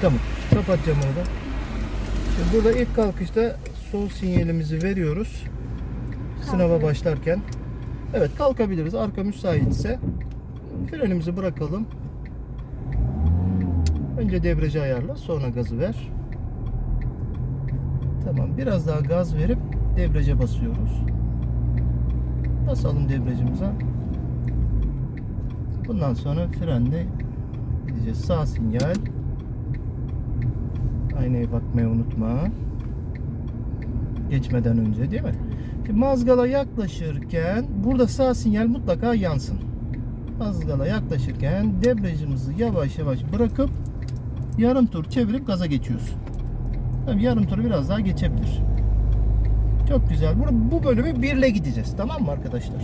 Tamam. Kapatacağım onu da. Şimdi burada ilk kalkışta sol sinyalimizi veriyoruz. Sınava başlarken. Evet kalkabiliriz. Arka müsaitse. Frenimizi bırakalım. Önce debriyajı ayarla. Sonra gazı ver. Tamam. Biraz daha gaz verip debriyaja basıyoruz. Basalım debriyajımıza. Bundan sonra frenle gideceğiz. Sağ sinyal. Aynaya bakmayı unutma. Geçmeden önce değil mi? Şimdi mazgala yaklaşırken burada sağ sinyal mutlaka yansın. Mazgala yaklaşırken debriyajımızı yavaş yavaş bırakıp yarım tur çevirip gaza geçiyoruz. Tabii yarım turu biraz daha geçebilir. Çok güzel. Bu, bu bölümü birle gideceğiz. Tamam mı arkadaşlar?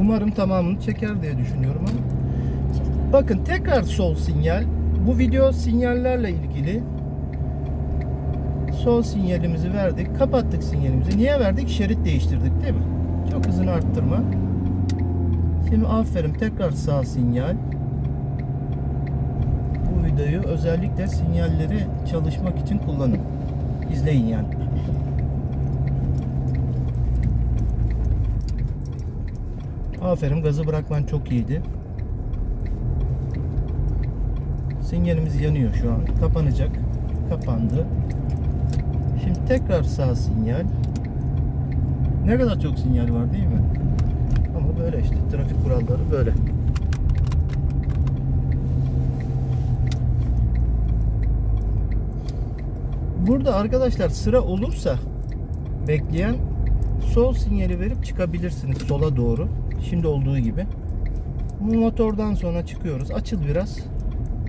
Umarım tamamını çeker diye düşünüyorum ama. Bakın tekrar sol sinyal. Bu video sinyallerle ilgili. Sol sinyalimizi verdik. Kapattık sinyalimizi. Niye verdik? Şerit değiştirdik değil mi? Çok hızını arttırma. Şimdi aferin tekrar sağ sinyal. Bu videoyu özellikle sinyalleri çalışmak için kullanın. İzleyin yani. Aferin gazı bırakman çok iyiydi. Sinyalimiz yanıyor şu an. Kapanacak. Kapandı. Şimdi tekrar sağ sinyal. Ne kadar çok sinyal var değil mi? Ama böyle işte trafik kuralları böyle. Burada arkadaşlar sıra olursa bekleyen sol sinyali verip çıkabilirsiniz sola doğru. Şimdi olduğu gibi. Bu motordan sonra çıkıyoruz. Açıl biraz.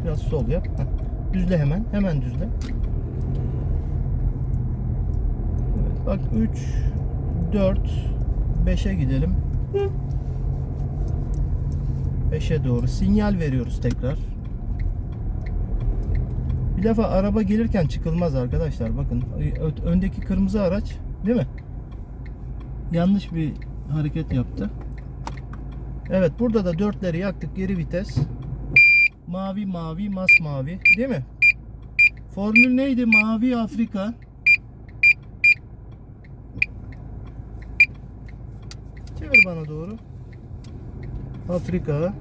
Biraz sol yap. Heh. Düzle hemen. Hemen düzle. Evet, bak 3 4 5'e gidelim. 5'e doğru sinyal veriyoruz tekrar. Bir defa araba gelirken çıkılmaz arkadaşlar. Bakın öndeki kırmızı araç değil mi? Yanlış bir hareket yaptı. Evet burada da dörtleri yaktık geri vites. Mavi mavi masmavi değil mi? Formül neydi? Mavi Afrika. Çevir bana doğru. Afrika.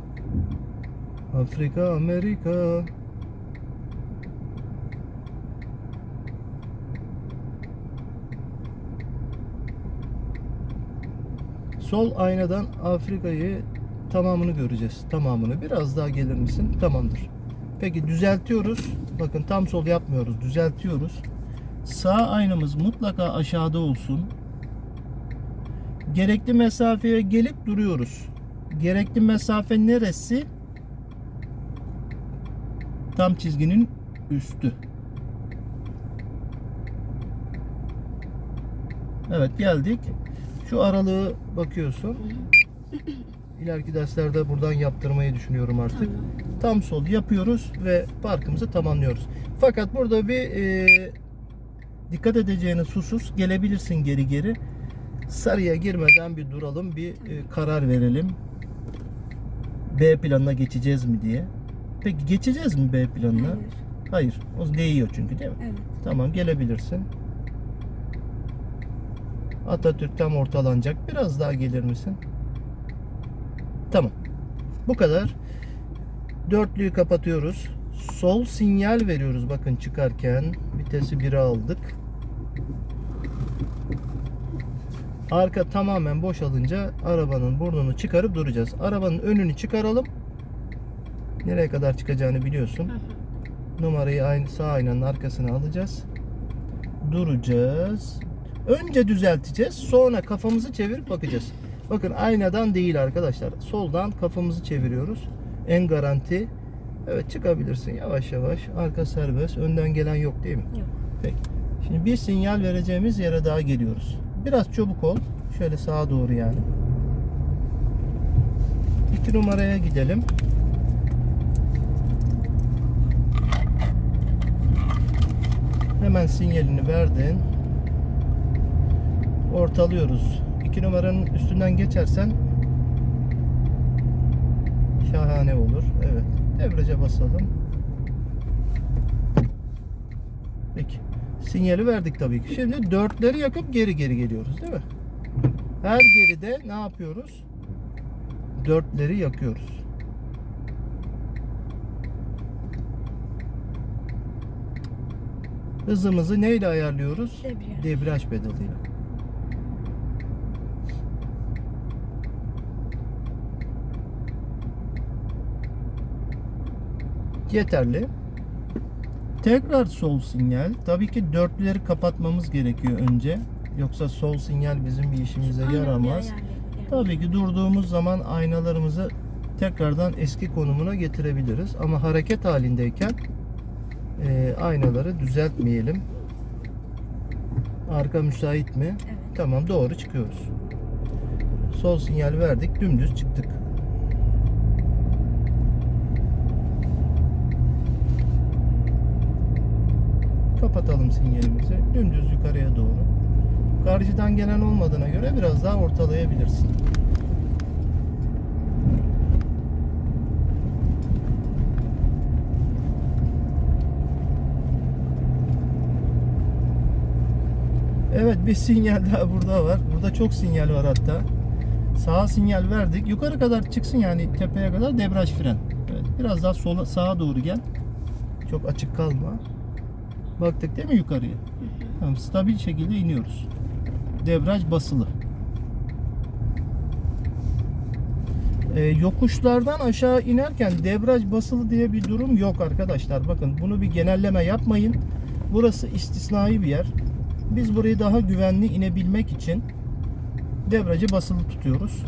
Afrika, Amerika. Sol aynadan Afrika'yı tamamını göreceğiz. Tamamını. Biraz daha gelir misin? Tamamdır. Peki düzeltiyoruz. Bakın tam sol yapmıyoruz. Düzeltiyoruz. Sağ aynamız mutlaka aşağıda olsun. Gerekli mesafeye gelip duruyoruz. Gerekli mesafe neresi? Tam çizginin üstü. Evet geldik. Şu aralığı bakıyorsun. İleriki derslerde buradan yaptırmayı düşünüyorum artık. Tamam. Tam sol yapıyoruz ve parkımızı tamamlıyoruz. Fakat burada bir e, dikkat edeceğiniz husus gelebilirsin geri geri. Sarıya girmeden bir duralım, bir e, karar verelim. B planına geçeceğiz mi diye. Peki geçeceğiz mi B planına? Hayır. Hayır. O değiyor çünkü değil mi? Evet. Tamam gelebilirsin. Atatürk tam ortalanacak. Biraz daha gelir misin? Tamam. Bu kadar. Dörtlüyü kapatıyoruz. Sol sinyal veriyoruz bakın çıkarken. Vitesi 1'e aldık. Arka tamamen boşalınca arabanın burnunu çıkarıp duracağız. Arabanın önünü çıkaralım. Nereye kadar çıkacağını biliyorsun. Numarayı aynı sağ aynanın arkasına alacağız. Duracağız. Önce düzelteceğiz. Sonra kafamızı çevirip bakacağız. Bakın aynadan değil arkadaşlar. Soldan kafamızı çeviriyoruz. En garanti. Evet çıkabilirsin yavaş yavaş. Arka serbest. Önden gelen yok değil mi? Yok. Peki. Şimdi bir sinyal vereceğimiz yere daha geliyoruz. Biraz çabuk ol. Şöyle sağa doğru yani. İki numaraya gidelim. Hemen sinyalini verdin. Ortalıyoruz. İki numaranın üstünden geçersen Şahane olur. Evet. Debriyaja basalım. Peki. Sinyali verdik tabii ki. Şimdi dörtleri yakıp geri geri geliyoruz değil mi? Her geride ne yapıyoruz? Dörtleri yakıyoruz. Hızımızı neyle ayarlıyoruz? Debriyaj. Debriyaj pedalıyla. Yeterli. Tekrar sol sinyal. Tabii ki dörtlüleri kapatmamız gerekiyor önce. Yoksa sol sinyal bizim bir işimize Aynen, yaramaz. Tabii ki durduğumuz zaman aynalarımızı tekrardan eski konumuna getirebiliriz. Ama hareket halindeyken e, aynaları düzeltmeyelim. Arka müsait mi? Evet. Tamam doğru çıkıyoruz. Sol sinyal verdik dümdüz çıktık. Kapatalım sinyalimizi. Dümdüz yukarıya doğru. Karşıdan gelen olmadığına göre biraz daha ortalayabilirsin. Evet bir sinyal daha burada var. Burada çok sinyal var hatta. Sağa sinyal verdik. Yukarı kadar çıksın yani tepeye kadar debriyaj fren. Evet, biraz daha sola sağa doğru gel. Çok açık kalma. Baktık değil mi yukarıya? Tamam, stabil şekilde iniyoruz. Debriyaj basılı. Ee, yokuşlardan aşağı inerken debriyaj basılı diye bir durum yok arkadaşlar. Bakın bunu bir genelleme yapmayın. Burası istisnai bir yer. Biz burayı daha güvenli inebilmek için debriyajı basılı tutuyoruz.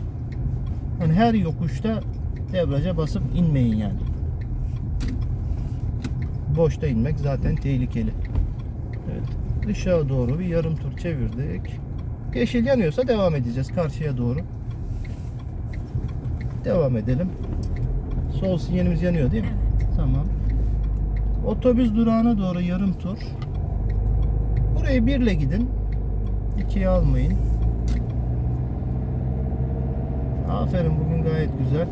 Yani her yokuşta debriyaja basıp inmeyin yani. Boşta inmek zaten tehlikeli. Evet. Dışarı doğru bir yarım tur çevirdik. Yeşil yanıyorsa devam edeceğiz karşıya doğru. Devam edelim. Sol sinyalimiz yanıyor değil mi? Evet. Tamam. Otobüs durağına doğru yarım tur. Burayı birle gidin. İkiye almayın. Aferin bugün gayet güzel.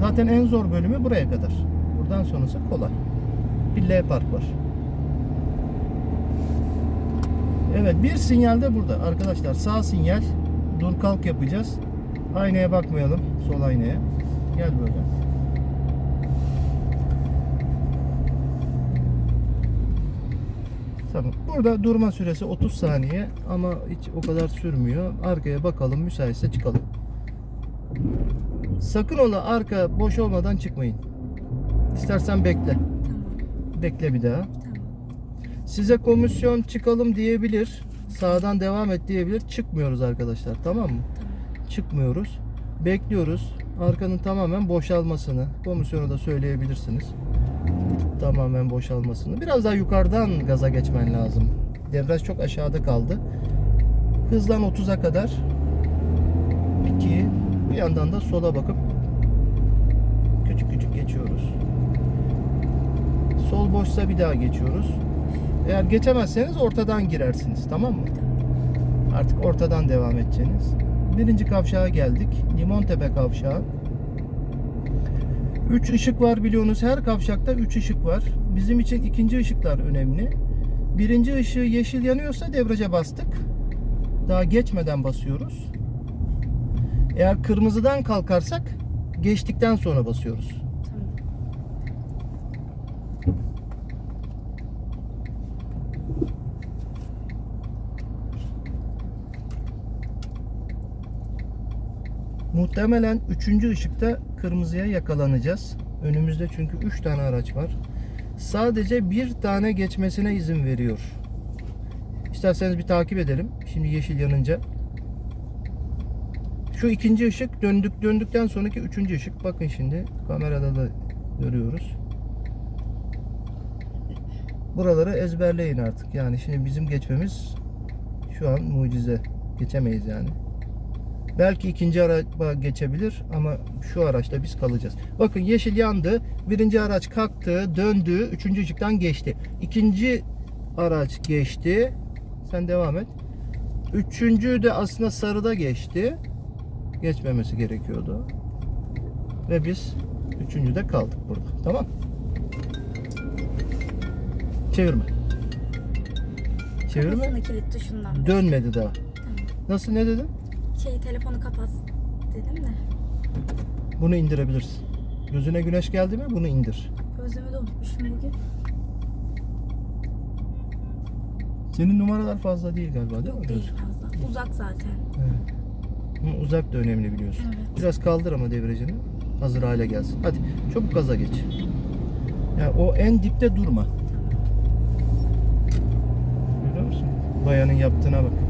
Zaten en zor bölümü buraya kadar. Buradan sonrası kolay. Bir L park var. Evet bir sinyal de burada arkadaşlar. Sağ sinyal. Dur kalk yapacağız. Aynaya bakmayalım. Sol aynaya. Gel böyle. Tamam. Burada durma süresi 30 saniye ama hiç o kadar sürmüyor. Arkaya bakalım müsaitse çıkalım. Sakın ola arka boş olmadan çıkmayın. İstersen bekle. Bekle bir daha. Size komisyon çıkalım diyebilir. Sağdan devam et diyebilir. Çıkmıyoruz arkadaşlar. Tamam mı? Çıkmıyoruz. Bekliyoruz. Arkanın tamamen boşalmasını. Komisyonu da söyleyebilirsiniz. Tamamen boşalmasını. Biraz daha yukarıdan gaza geçmen lazım. Debriyaj çok aşağıda kaldı. Hızlan 30'a kadar. 2. Bir yandan da sola bakıp küçük küçük geçiyoruz. Sol boşsa bir daha geçiyoruz. Eğer geçemezseniz ortadan girersiniz. Tamam mı? Artık ortadan devam edeceğiniz. Birinci kavşağa geldik. Limontepe kavşağı. 3 ışık var biliyorsunuz. Her kavşakta 3 ışık var. Bizim için ikinci ışıklar önemli. Birinci ışığı yeşil yanıyorsa debriyaja bastık. Daha geçmeden basıyoruz. Eğer kırmızıdan kalkarsak geçtikten sonra basıyoruz. Tamam. Muhtemelen üçüncü ışıkta kırmızıya yakalanacağız. Önümüzde çünkü 3 tane araç var. Sadece bir tane geçmesine izin veriyor. İsterseniz bir takip edelim. Şimdi yeşil yanınca. Şu ikinci ışık döndük döndükten sonraki üçüncü ışık. Bakın şimdi kamerada da görüyoruz. Buraları ezberleyin artık. Yani şimdi bizim geçmemiz şu an mucize. Geçemeyiz yani. Belki ikinci araba geçebilir ama şu araçta biz kalacağız. Bakın yeşil yandı. Birinci araç kalktı, döndü. Üçüncü ışıktan geçti. İkinci araç geçti. Sen devam et. Üçüncü de aslında sarıda geçti. Geçmemesi gerekiyordu. Ve biz üçüncüde kaldık burada. Tamam. Çevirme. Çevirme. Kafasını kilit tuşundan. Dönmedi daha. Nasıl ne dedin? Şey telefonu kapat dedim de. Bunu indirebilirsin. Gözüne güneş geldi mi bunu indir. Gözlüğümü de unutmuşum bugün. Senin numaralar fazla değil galiba değil mi? Yok değil gözlük? fazla. Uzak zaten. Evet. Ama uzak da önemli biliyorsun. Evet. Biraz kaldır ama devrejini. Hazır hale gelsin. Hadi çabuk gaza geç. Ya o en dipte durma. Görüyor musun? Bayanın yaptığına bak.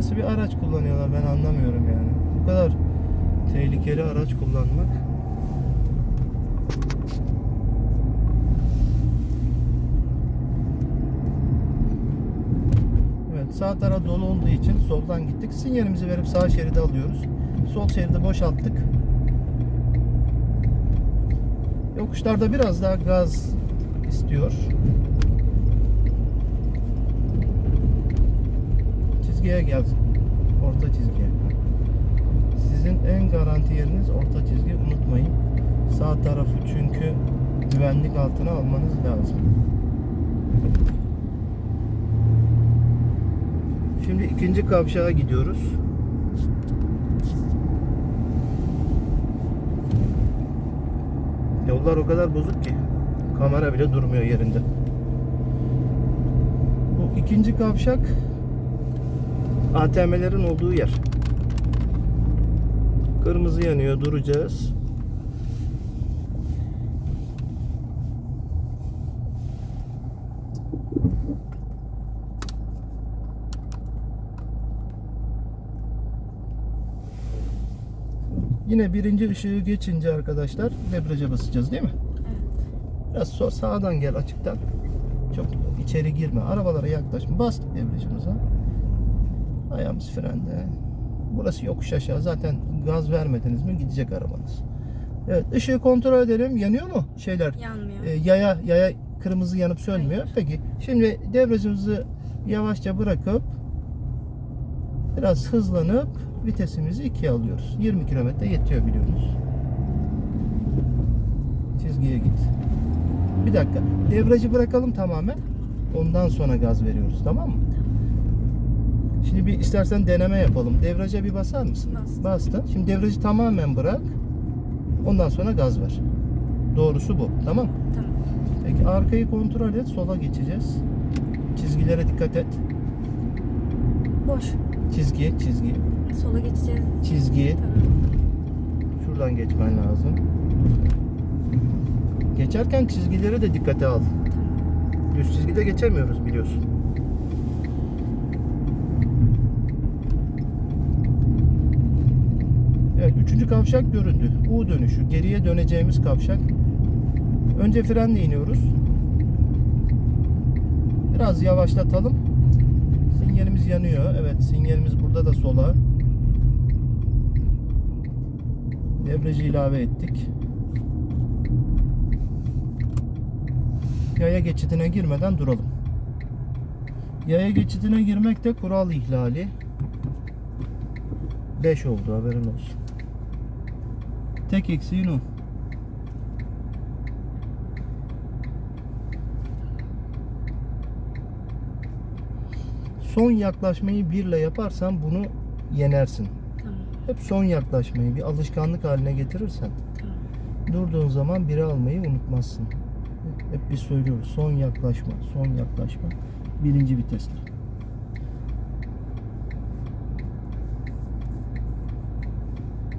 Nasıl bir araç kullanıyorlar ben anlamıyorum yani. Bu kadar tehlikeli araç kullanmak. Evet sağ taraf dolu olduğu için soldan gittik. Sinyalimizi verip sağ şeridi alıyoruz. Sol şeridi boşalttık. Yokuşlarda biraz daha gaz istiyor. Çizgiye gel. Orta çizgiye. Sizin en garanti yeriniz orta çizgi unutmayın. Sağ tarafı çünkü güvenlik altına almanız lazım. Şimdi ikinci kavşağa gidiyoruz. Yollar o kadar bozuk ki kamera bile durmuyor yerinde. Bu ikinci kavşak ATM'lerin olduğu yer. Kırmızı yanıyor duracağız. Yine birinci ışığı geçince arkadaşlar debriyaja basacağız değil mi? Evet. Biraz so- sağdan gel açıktan. Çok içeri girme. Arabalara yaklaşma. Bastık debriyajımıza. Ayağımız frende. Burası yokuş aşağı. Zaten gaz vermediniz mi gidecek arabanız. Evet ışığı kontrol edelim. Yanıyor mu şeyler? Yanmıyor. E, yaya yaya kırmızı yanıp sönmüyor. Hayır. Peki şimdi debriyajımızı yavaşça bırakıp biraz hızlanıp vitesimizi ikiye alıyoruz. 20 kilometre yetiyor biliyorsunuz. Çizgiye git. Bir dakika. Debriyajı bırakalım tamamen. Ondan sonra gaz veriyoruz. Tamam mı? Şimdi bir istersen deneme yapalım. Debriyaja bir basar mısın? Bastım. Bastın. Şimdi debriyajı tamamen bırak. Ondan sonra gaz ver. Doğrusu bu. Tamam? Tamam. Peki arkayı kontrol et. Sola geçeceğiz. Çizgilere dikkat et. Boş. Çizgi, çizgi, Sola geçeceğiz. çizgi. Tamam. Şuradan geçmen lazım. Geçerken çizgilere de dikkate al. Tamam. Düz çizgide geçemiyoruz biliyorsun. Üçüncü kavşak göründü. U dönüşü, geriye döneceğimiz kavşak. Önce frenle iniyoruz. Biraz yavaşlatalım. Sinyalimiz yanıyor. Evet, sinyalimiz burada da sola. Debriyajı ilave ettik. Yaya geçidine girmeden duralım. Yaya geçidine girmek de kural ihlali. 5 oldu haberin olsun. Tek eksiğin o. Son yaklaşmayı birle yaparsan bunu yenersin. Tamam. Hep son yaklaşmayı bir alışkanlık haline getirirsen Tamam. durduğun zaman biri almayı unutmazsın. Hep biz söylüyoruz son yaklaşma, son yaklaşma birinci vitesle.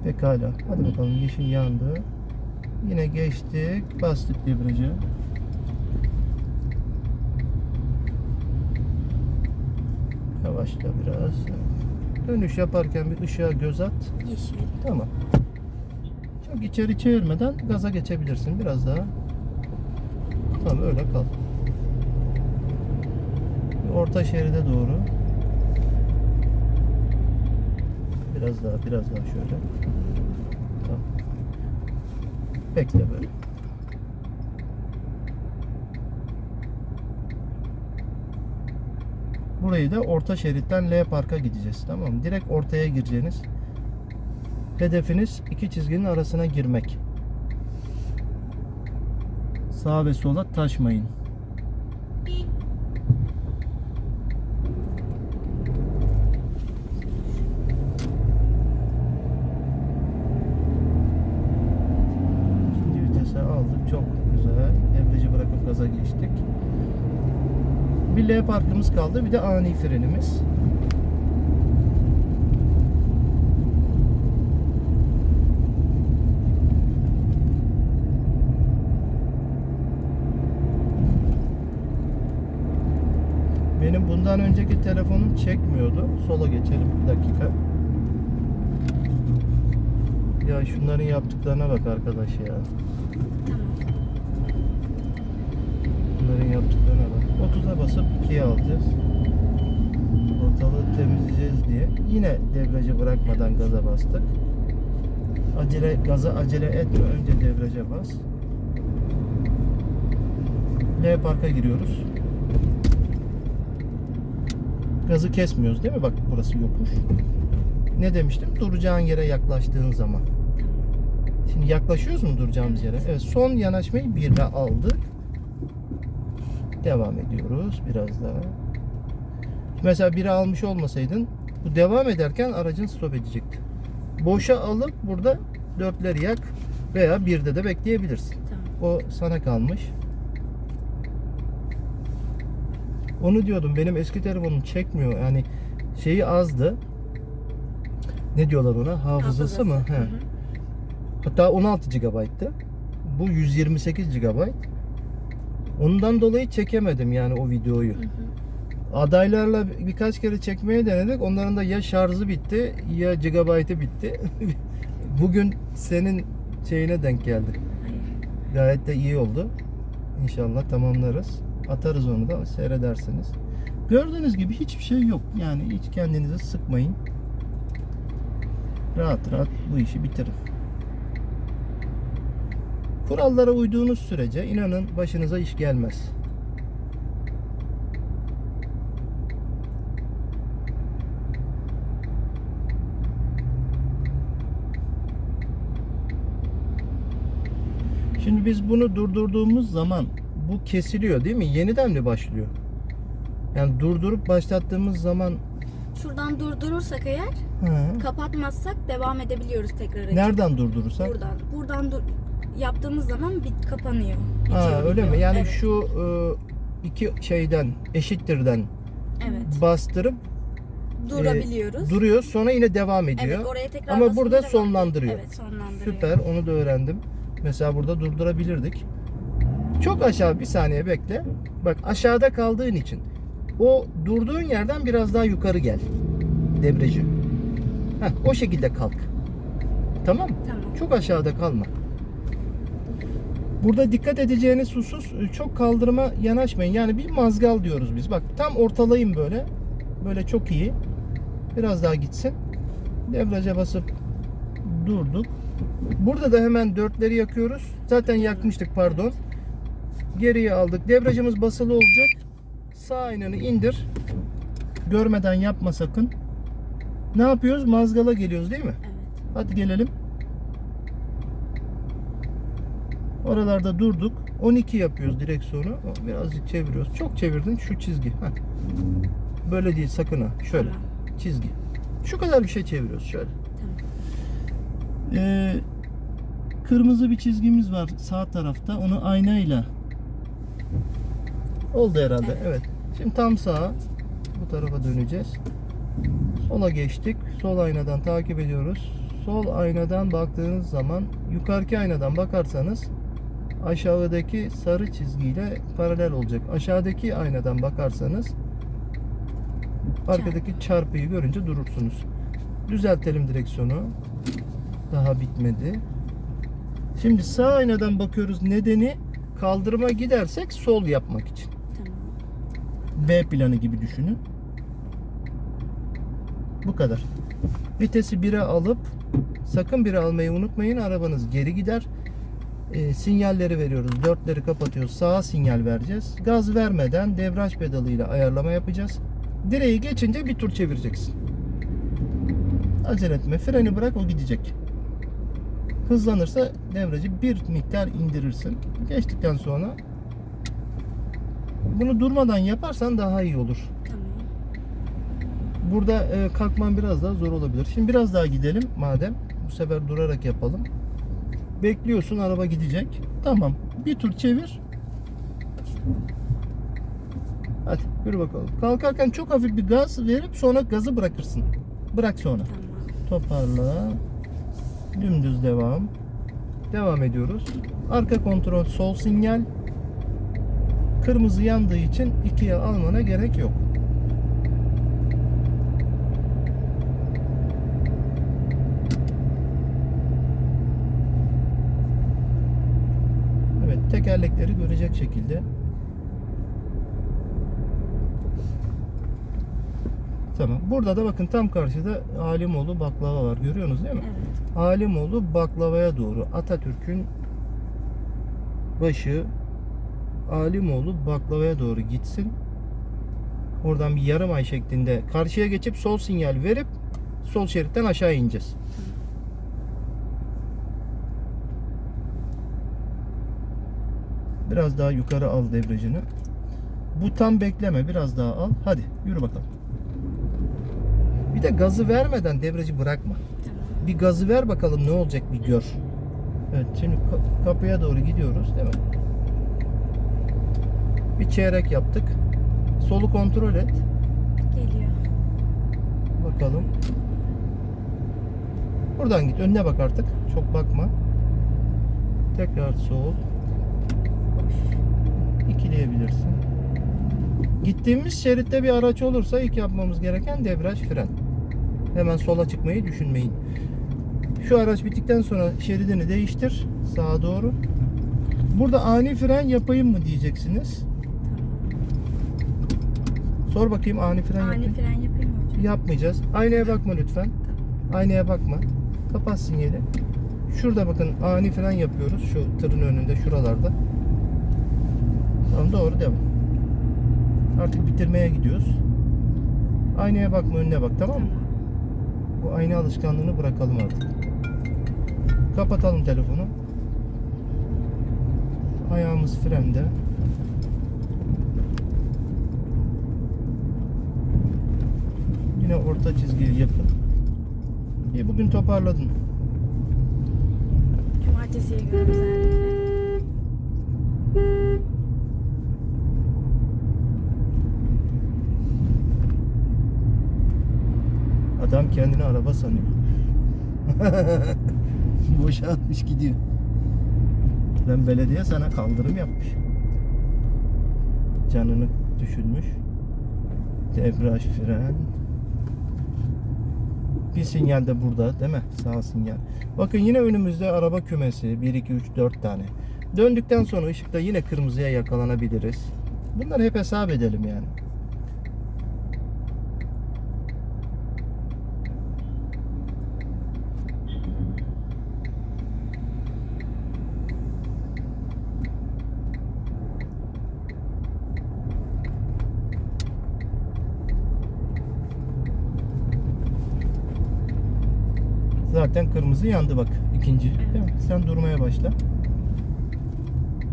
Pekala. Hadi bakalım yeşil yandı. Yine geçtik. Bastık debriyaja. Yavaşla biraz. Dönüş yaparken bir ışığa göz at. Yeşil. Tamam. Çok içeri çevirmeden gaza geçebilirsin biraz daha. Tamam öyle kal. Orta şeride doğru. Biraz daha, biraz daha şöyle. Bekle böyle. Burayı da orta şeritten L parka gideceğiz. Tamam mı? Direkt ortaya gireceğiniz Hedefiniz iki çizginin arasına girmek. Sağa ve sola taşmayın. İkinci vitese aldık. Çok güzel. Debriyajı bırakıp gaza geçtik. Bir Parkımız kaldı. Bir de ani frenimiz. Benim bundan önceki telefonum çekmiyordu. Sola geçelim bir dakika. Ya şunların yaptıklarına bak arkadaş ya. Bunların yaptıklarına bak. 30'a basıp 2'ye alacağız. Ortalığı temizleyeceğiz diye. Yine debriyajı bırakmadan gaza bastık. Acele gaza acele etme. Önce debriyaja bas. L parka giriyoruz. Gazı kesmiyoruz değil mi? Bak burası yokuş. Ne demiştim? Duracağın yere yaklaştığın zaman. Şimdi yaklaşıyoruz mu duracağımız yere? Evet. Son yanaşmayı 1'e aldık. Devam ediyoruz biraz daha. Mesela biri almış olmasaydın bu devam ederken aracın stop edecekti. Boşa alıp burada dörtleri yak veya birde de bekleyebilirsin. Tamam. O sana kalmış. Onu diyordum benim eski telefonum çekmiyor yani şeyi azdı. Ne diyorlar ona? Hafızası, mı? He. Hı hı. Hatta 16 GB'tı. Bu 128 GB. Ondan dolayı çekemedim yani o videoyu. Hı hı. Adaylarla birkaç kere çekmeye denedik. Onların da ya şarjı bitti ya gigabaytı bitti. Bugün senin şeyine denk geldi. Gayet de iyi oldu. İnşallah tamamlarız. Atarız onu da seyredersiniz. Gördüğünüz gibi hiçbir şey yok. Yani hiç kendinizi sıkmayın. Rahat rahat bu işi bitirin. Kurallara uyduğunuz sürece inanın başınıza iş gelmez. Şimdi biz bunu durdurduğumuz zaman bu kesiliyor değil mi? Yeniden mi başlıyor? Yani durdurup başlattığımız zaman Şuradan durdurursak eğer, Hı. kapatmazsak devam edebiliyoruz tekrar. açıp. nereden durdurursak? Buradan. Buradan dur yaptığımız zaman bit kapanıyor. Ha, Bitiyor öyle mi? Yani Evet. şu e, iki şeyden eşittirden Evet. bastırıp Durabiliyoruz. duruyor sonra yine devam ediyor. Evet, oraya tekrar Ama burada sonlandırıyor. Evet, sonlandırıyor. Süper onu da öğrendim. Mesela burada durdurabilirdik. Çok aşağı bir saniye bekle. Bak aşağıda kaldığın için o durduğun yerden biraz daha yukarı gel. Debriyajı. Heh, o şekilde kalk. Tamam mı? Tamam. Çok aşağıda kalma. Burada dikkat edeceğiniz husus e, çok kaldırıma yanaşmayın. Yani bir mazgal diyoruz biz. Bak tam ortalayın böyle. Böyle çok iyi. Biraz daha gitsin. Debriyaja basıp durduk. Burada da hemen dörtleri yakıyoruz. Zaten yakmıştık pardon. Geriye aldık. Debriyajımız basılı olacak. Sağ aynanı indir. Görmeden yapma sakın. Ne yapıyoruz? Mazgala geliyoruz değil mi? Evet. Hadi gelelim. Oralarda durduk. 12 yapıyoruz direksiyonu. Birazcık çeviriyoruz. Çok çevirdin şu çizgi. Heh. Böyle değil sakın ha. Şöyle. Tamam. Çizgi. Şu kadar bir şey çeviriyoruz şöyle. Tamam. Ee, kırmızı bir çizgimiz var sağ tarafta. Onu aynayla oldu herhalde. Evet. Evet. Şimdi tam sağa bu tarafa döneceğiz. Sola geçtik. Sol aynadan takip ediyoruz. Sol aynadan baktığınız zaman yukarıki aynadan bakarsanız aşağıdaki sarı çizgiyle paralel olacak. Aşağıdaki aynadan bakarsanız arkadaki çarpıyı görünce durursunuz. Düzeltelim direksiyonu. Daha bitmedi. Şimdi sağ aynadan bakıyoruz. Nedeni kaldırıma gidersek sol yapmak için. Tamam. B planı gibi düşünün. Bu kadar. Vitesi 1'e alıp sakın 1'e almayı unutmayın. Arabanız geri gider. E, sinyalleri veriyoruz. Dörtleri kapatıyoruz. Sağa sinyal vereceğiz. Gaz vermeden devraj pedalıyla ayarlama yapacağız. Direği geçince bir tur çevireceksin. Acele etme. Freni bırak o gidecek. Hızlanırsa devreci bir miktar indirirsin. Geçtikten sonra bunu durmadan yaparsan daha iyi olur. Burada e, kalkman biraz daha zor olabilir. Şimdi biraz daha gidelim madem. Bu sefer durarak yapalım. Bekliyorsun araba gidecek. Tamam. Bir tur çevir. Hadi yürü bakalım. Kalkarken çok hafif bir gaz verip sonra gazı bırakırsın. Bırak sonra. Toparla. Dümdüz devam. Devam ediyoruz. Arka kontrol sol sinyal. Kırmızı yandığı için ikiye almana gerek yok. Evet, tekerlekleri görecek şekilde. Tamam. Burada da bakın tam karşıda Alimoğlu baklava var. Görüyorsunuz değil mi? Evet. Alimoğlu baklavaya doğru Atatürk'ün başı Alimoğlu baklavaya doğru gitsin. Oradan bir yarım ay şeklinde karşıya geçip sol sinyal verip sol şeritten aşağı ineceğiz. Biraz daha yukarı al debriyajını. Bu tam bekleme. Biraz daha al. Hadi yürü bakalım. Bir de gazı vermeden debriyajı bırakma. Tamam. Bir gazı ver bakalım ne olacak bir gör. Evet şimdi ka- kapıya doğru gidiyoruz değil mi? Bir çeyrek yaptık. Solu kontrol et. Geliyor. Bakalım. Buradan git. Önüne bak artık. Çok bakma. Tekrar sol. İkileyebilirsin. Gittiğimiz şeritte bir araç olursa ilk yapmamız gereken debriyaj fren. Hemen sola çıkmayı düşünmeyin. Şu araç bittikten sonra şeridini değiştir sağa doğru. Burada ani fren yapayım mı diyeceksiniz. Sor bakayım ani fren Ani yapayım. fren yapayım mı hocam? Yapmayacağız. Aynaya bakma lütfen. Aynaya bakma. Kapat sinyali. Şurada bakın ani fren yapıyoruz. Şu tırın önünde şuralarda. Tamam doğru devam. Artık bitirmeye gidiyoruz. Aynaya bakma önüne bak tamam mı? Bu ayna alışkanlığını bırakalım artık. Kapatalım telefonu. Ayağımız frende. Yine orta çizgiye yakın. İyi bugün toparladın. Cumartesiye göre özellikle. Kendini araba sanıyor. Boşa atmış gidiyor. Ben belediye sana kaldırım yapmış. Canını düşünmüş. Debriyaj fren. Bir sinyal de burada değil mi? Sağ sinyal. Bakın yine önümüzde araba kümesi. 1, 2, 3, 4 tane. Döndükten sonra ışıkta yine kırmızıya yakalanabiliriz. Bunları hep hesap edelim yani. Zaten kırmızı yandı bak ikinci. Değil mi? Sen durmaya başla.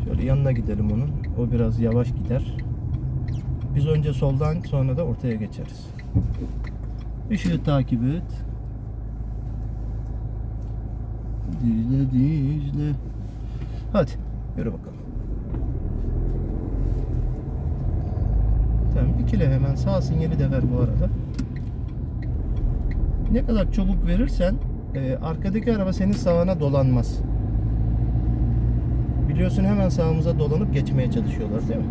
Şöyle yanına gidelim onun. O biraz yavaş gider. Biz önce soldan sonra da ortaya geçeriz. Işığı takip et. Dizle dizle. Hadi yürü bakalım. Tamam ikile hemen sağ sinyali de ver bu arada. Ne kadar çabuk verirsen e, arkadaki araba senin sağına dolanmaz. Biliyorsun hemen sağımıza dolanıp geçmeye çalışıyorlar değil mi?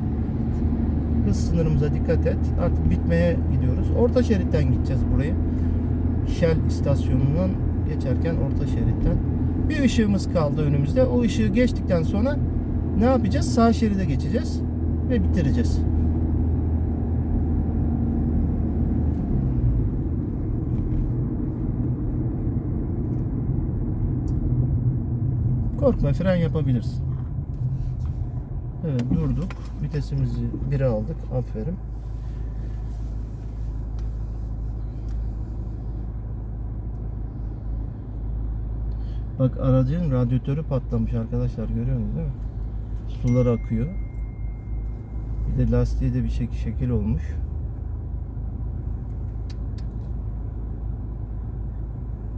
Hız sınırımıza dikkat et. Artık bitmeye gidiyoruz. Orta şeritten gideceğiz burayı. Shell istasyonundan geçerken orta şeritten. Bir ışığımız kaldı önümüzde. O ışığı geçtikten sonra ne yapacağız? Sağ şeride geçeceğiz ve bitireceğiz. Korkma fren yapabilirsin. Evet durduk. Vitesimizi 1'e aldık. Aferin. Bak aracın radyatörü patlamış arkadaşlar görüyorsunuz değil mi? Sular akıyor. Bir de lastiği de bir şekil, şekil olmuş.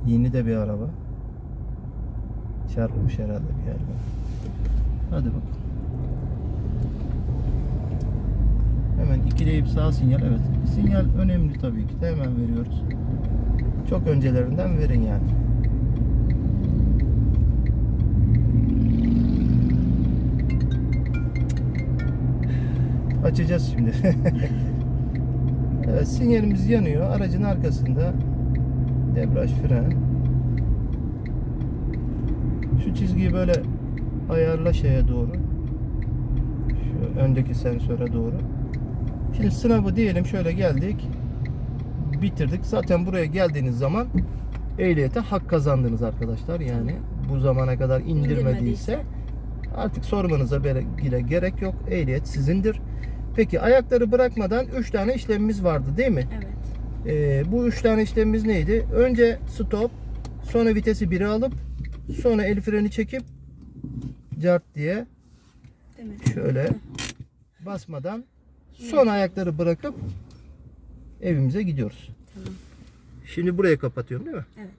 Yeni de bir araba. Çarpmış herhalde bir yerden. Hadi bakalım. Hemen ikileyip sağ sinyal evet. Sinyal önemli tabii ki de hemen veriyoruz. Çok öncelerinden verin yani. Açacağız şimdi. evet sinyalimiz yanıyor. Aracın arkasında debriyaj fren. Şu çizgiyi böyle ayarla şeye doğru. Şu öndeki sensöre doğru. Şimdi sınavı diyelim şöyle geldik. Bitirdik. Zaten buraya geldiğiniz zaman ehliyete hak kazandınız arkadaşlar. Yani bu zamana kadar indirmediyse İndirmediyse. artık sormanıza bile gerek yok. Ehliyet sizindir. Peki ayakları bırakmadan 3 tane işlemimiz vardı değil mi? Evet. Ee, bu 3 tane işlemimiz neydi? Önce stop, sonra vitesi 1'e alıp sonra el freni çekip cart diye şöyle basmadan son ayakları bırakıp evimize gidiyoruz. Tamam. Şimdi burayı kapatıyorum değil mi? Evet.